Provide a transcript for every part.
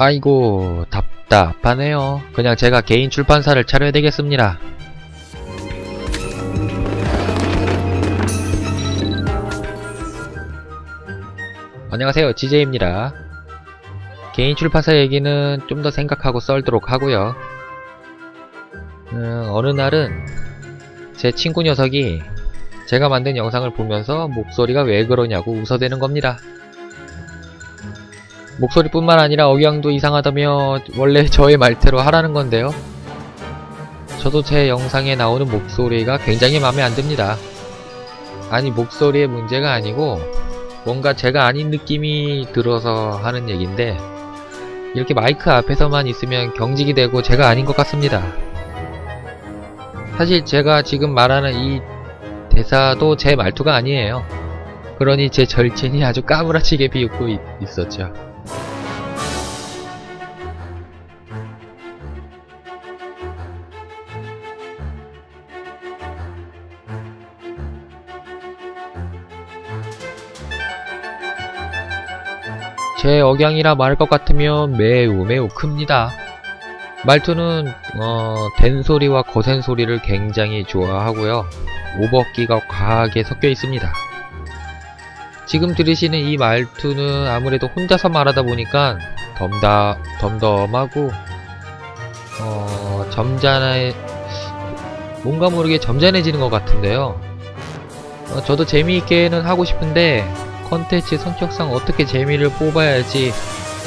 아이고 답답하네요. 그냥 제가 개인 출판사를 차려야 되겠습니다. 안녕하세요 지제입니다. 개인 출판사 얘기는 좀 더 생각하고 썰도록 하고요. 음, 어느 날은 제 친구 녀석이 제가 만든 영상을 보면서 목소리가 왜 그러냐고 웃어대는 겁니다. 목소리뿐만 아니라 억양도 이상하다며 원래 저의 말대로 하라는 건데요. 저도 제 영상에 나오는 목소리가 굉장히 마음에 안 듭니다. 아니 목소리의 문제가 아니고 뭔가 제가 아닌 느낌이 들어서 하는 얘긴데 이렇게 마이크 앞에서만 있으면 경직이 되고 제가 아닌 것 같습니다. 사실 제가 지금 말하는 이 대사도 제 말투가 아니에요. 그러니 제 절친이 아주 까무라치게 비웃고 있, 있었죠. 제 억양이라 말할 것 같으면 매우 매우 큽니다. 말투는 어, 된소리와 거센소리를 굉장히 좋아하고요. 오버기가 과하게 섞여 있습니다. 지금 들으시는 이 말투는 아무래도 혼자서 말하다 보니까 덤다, 덤덤하고 어, 점잖해 뭔가 모르게 점잖해지는 것 같은데요. 어, 저도 재미있게는 하고 싶은데 컨텐츠 성격상 어떻게 재미를 뽑아야지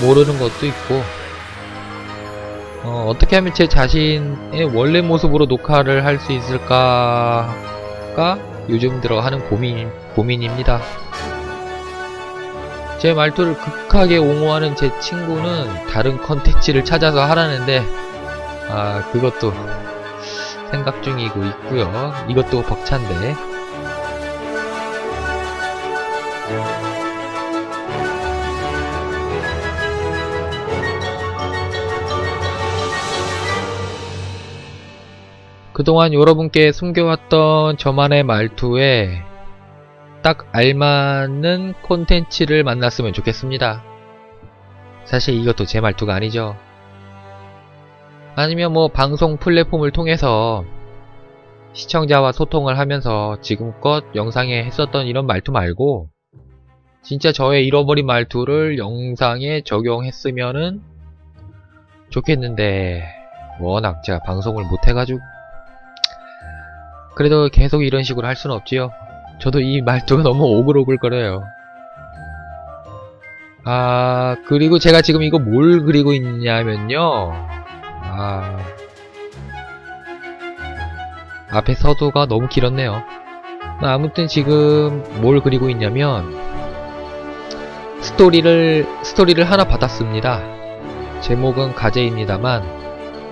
모르는 것도 있고 어, 어떻게 하면 제 자신의 원래 모습으로 녹화를 할 수 있을까가 요즘 들어 하는 고민, 고민입니다. 제 말투를 극하게 옹호하는 제 친구는 다른 컨텐츠를 찾아서 하라는데 아 그것도 생각 중이고 있고요. 이것도 벅찬데 그동안 여러분께 숨겨왔던 저만의 말투에 딱 알맞는 콘텐츠를 만났으면 좋겠습니다. 사실 이것도 제 말투가 아니죠. 아니면 뭐 방송 플랫폼을 통해서 시청자와 소통을 하면서 지금껏 영상에 했었던 이런 말투 말고 진짜 저의 잃어버린 말투를 영상에 적용했으면은 좋겠는데 워낙 제가 방송을 못해가지고 그래도 계속 이런 식으로 할 수는 없지요. 저도 이 말투가 너무 오글오글거려요. 아, 그리고 제가 지금 이거 뭘 그리고 있냐면요. 아. 앞에 서두가 너무 길었네요. 아무튼 지금 뭘 그리고 있냐면, 스토리를, 스토리를 하나 받았습니다. 제목은 가제입니다만,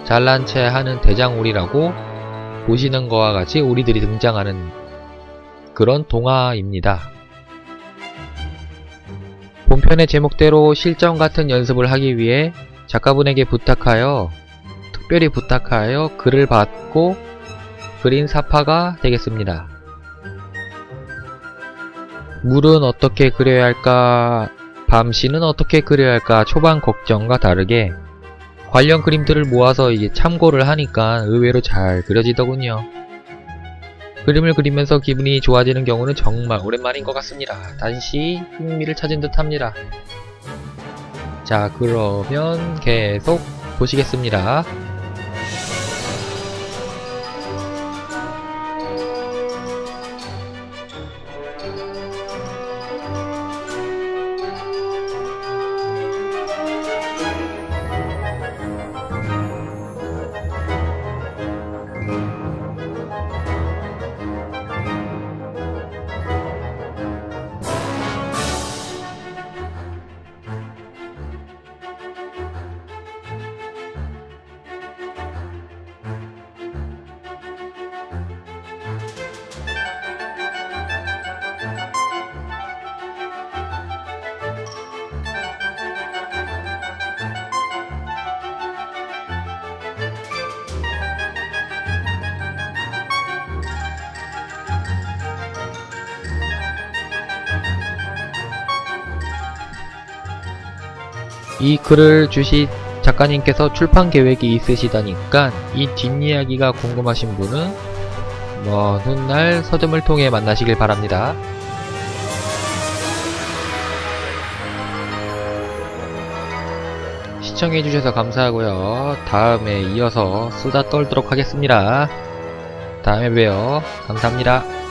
잘난 체 하는 대장우리라고 보시는 거와 같이 우리들이 등장하는 그런 동화입니다. 본편의 제목대로 실전 같은 연습을 하기 위해 작가분에게 부탁하여 특별히 부탁하여 글을 받고 그린 사파가 되겠습니다. 물은 어떻게 그려야 할까, 밤시는 어떻게 그려야 할까 초반 걱정과 다르게 관련 그림들을 모아서 이게 참고를 하니까 의외로 잘 그려지더군요. 그림을 그리면서 기분이 좋아지는 경우는 정말 오랜만인 것 같습니다. 단시 흥미를 찾은 듯 합니다. 자, 그러면 계속 보시겠습니다. 이 글을 주신 작가님께서 출판 계획이 있으시다니까 이 뒷이야기가 궁금하신 분은 먼 훗날 서점을 통해 만나시길 바랍니다. 시청해주셔서 감사하고요. 다음에 이어서 수다 떨도록 하겠습니다. 다음에 봬요. 감사합니다.